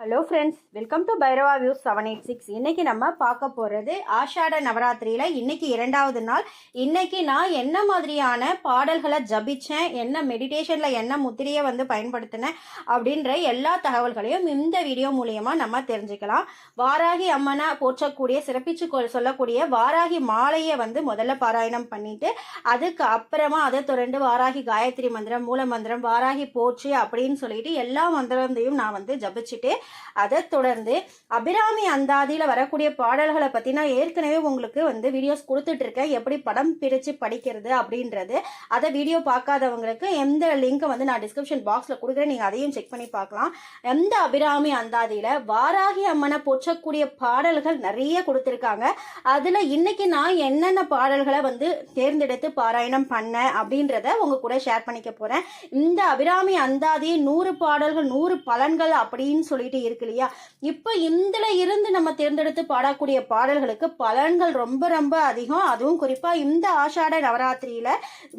Hello friends welcome to Bhairava views seven eight six இன்றைக்கி நம்ம பார்க்க போகிறது ஆஷாட நவராத்திரியில் இன்றைக்கி இரண்டாவது நாள். இன்றைக்கி நான் என்ன மாதிரியான பாடல்களை ஜபித்தேன் என்ன மெடிடேஷனில் என்ன முத்திரையை வந்து பயன்படுத்தினேன் அப்படின்ற எல்லா தகவல்களையும் இந்த வீடியோ மூலயமா நம்ம தெரிஞ்சுக்கலாம். வாராகி அம்மனை போற்றக்கூடிய சிறப்பிச்சு சொல்லக்கூடிய வாராகி மாலையை வந்து முதல்ல பாராயணம் பண்ணிட்டு அதுக்கு அப்புறமா அதை தொடர்ந்து வாராகி காயத்ரி மந்திரம் மூல மந்திரம் வாராகி போற்று அப்படின்னு சொல்லிட்டு எல்லா மந்திரத்தையும் நான் வந்து ஜபிச்சுட்டு அதை தொடர்ந்து அபிராமி அந்தாதியில் வரக்கூடிய பாடல்களை பற்றி நான் ஏற்கனவே உங்களுக்கு வந்து வீடியோஸ் கொடுத்துட்ருக்கேன் எப்படி படம் பிரித்து படிக்கிறது அப்படின்றது. அதை வீடியோ பார்க்காதவங்களுக்கு எந்த லிங்க்கை வந்து நான் டிஸ்கிரிப்ஷன் பாக்ஸில் கொடுக்குறேன். நீங்கள் அதையும் செக் பண்ணி பார்க்கலாம். எந்த அபிராமி அந்தாதியில் வாராகி அம்மனை போற்றக்கூடிய பாடல்கள் நிறைய கொடுத்துருக்காங்க. அதில் இன்னைக்கு நான் என்னென்ன பாடல்களை வந்து தேர்ந்தெடுத்து பாராயணம் பண்ணேன் அப்படின்றத உங்கள் கூட ஷேர் பண்ணிக்க போகிறேன் இந்த அபிராமி அந்தாதி நூறு பாடல்கள் நூறு பலன்கள் அப்படின்னு சொல்லிட்டு இருக்கு இல்லையா? இப்போ இதில் இருந்து நம்ம தேர்ந்தெடுத்து பாடக்கூடிய பாடல்களுக்கு பலன்கள் ரொம்ப ரொம்ப அதிகம். அதுவும் குறிப்பாக இந்த ஆஷாட நவராத்திரியில்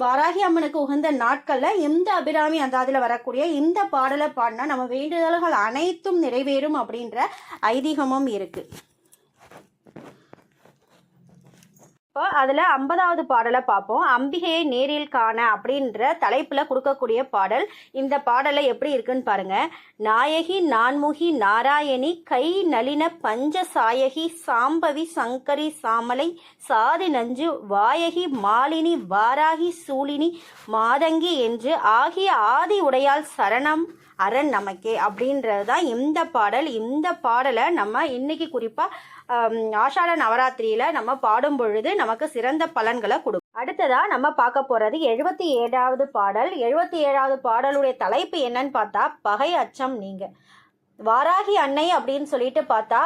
வாராகி அம்மனுக்கு உகந்த நாட்களில் இந்த அபிராமி அந்தாதியில் வரக்கூடிய இந்த பாடலை பாடினா நம்ம வேண்டுதல்கள் அனைத்தும் நிறைவேறும் அப்படின்ற ஐதீகமும் இருக்கு. இப்போ அதில் ஐம்பதாவது பாடலை பார்ப்போம் அம்பிகையை நேரில் காண அப்படின்ற தலைப்பில் கொடுக்கக்கூடிய பாடல். இந்த பாடலை எப்படி இருக்குன்னு பாருங்க. நாயகி நான்முகி நாராயணி கை நளின பஞ்ச சாயகி சாம்பவி சங்கரி சாமலை சாதி நஞ்சு வாயகி மாலினி வாராகி சூலினி மாதங்கி என்று ஆகிய ஆதி உடையால் சரணம் அரண் நமக்கே அப்படின்றது தான் இந்த பாடல். இந்த பாடலை நம்ம இன்னைக்கு குறிப்பாக ஆஷாட நவராத்திரியில் நம்ம பாடும் பொழுது நமக்கு சிறந்த பலன்களை கொடுக்கும். அடுத்ததா நம்ம பார்க்க போறது எழுபத்தி ஏழாவது பாடல். எழுபத்தி ஏழாவது பாடலுடைய தலைப்பு என்னன்னு பார்த்தா பகை அச்சம் நீங்க. வாராகி அன்னை அப்படின்னு சொல்லிட்டு பார்த்தா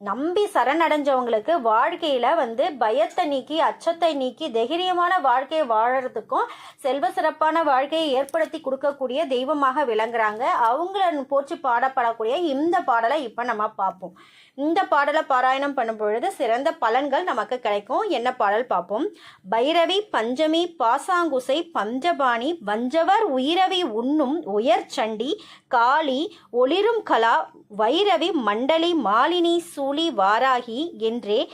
நம்பி சரணடைஞ்சவங்களுக்கு வாழ்க்கையில வந்து பயத்தை நீக்கி அச்சத்தை நீக்கி தைரியமான வாழ்க்கையை வாழறதுக்கும் செல்வ சிறப்பான வாழ்க்கையை ஏற்படுத்தி கொடுக்கக்கூடிய தெய்வமாக விளங்குறாங்க. அவங்கள போச்சு பாடப்படக்கூடிய இந்த பாடலை இப்போ நம்ம பார்ப்போம். இந்த பாடலை பாராயணம் பண்ணும் பொழுது சிறந்த பலன்கள் நமக்கு கிடைக்கும். என்ன பாடல் பார்ப்போம். பைரவி பஞ்சமி பாசாங்குசை பஞ்சபாணி வஞ்சவர் உயிரவி உண்ணும் உயர்ச்சண்டி காளி ஒளிரும் கலா வைரவி மண்டலி மாலினி சூலி வாராகி என்றே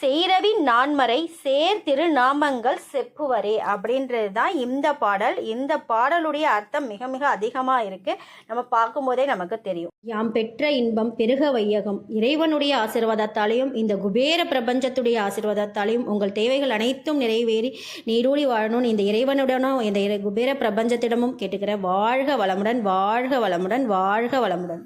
செய்ரவி நான்மறை சேர் திருநாமங்கள் செப்புவரே அப்படின்றது தான் இந்த பாடல். இந்த பாடலுடைய அர்த்தம் மிக மிக அதிகமாக இருக்கு. நம்ம பார்க்கும்போதே நமக்கு தெரியும். யாம் பெற்ற இன்பம் பெருக வையகம். இறைவனுடைய ஆசீர்வாதத்தாலையும் இந்த குபேர பிரபஞ்சத்துடைய ஆசீர்வாதத்தாலையும் உங்கள் தேவைகள் அனைத்தும் நிறைவேறி நீரூடி வாழணும்னு இந்த இறைவனுடனும் இந்த இறை- குபேர பிரபஞ்சத்திடமும் கேட்டுக்கிற வாழ்க வளமுடன் வாழ்க வளமுடன் வாழ்க வளமுடன்.